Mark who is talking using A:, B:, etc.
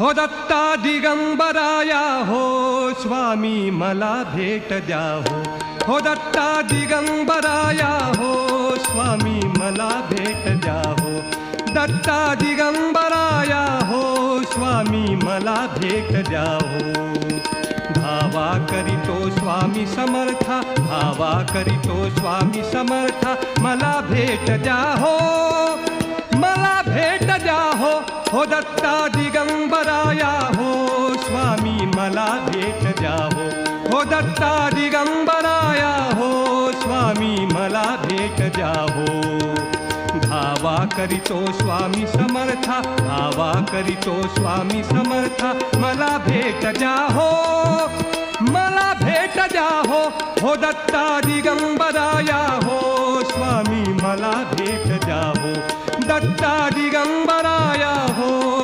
A: हो दत्ता दिगंबराया हो, स्वामी मला भेट द्या हो। हो दत्ता दिगंबराया हो, स्वामी मला भेट द्या हो। दत्ता दिगंबराया हो, स्वामी मला भेट द्या हो। धावा करीतो स्वामी समर्था धावा करीतो स्वामी समर्था, मला भेट द्या हो। मला भेट द्या हो हो दत्ता दिगंबराया द्या हो हो दत्ता दिगंबराया हो स्वामी मला भेट द्या हो धावा करीतो स्वामी समर्था, धावा करीतो स्वामी समर्था, मला भेट द्या हो मला भेट द्या हो दत्ता दिगंबराया हो स्वामी मला भेट द्या हो दत्ता दिगंबरा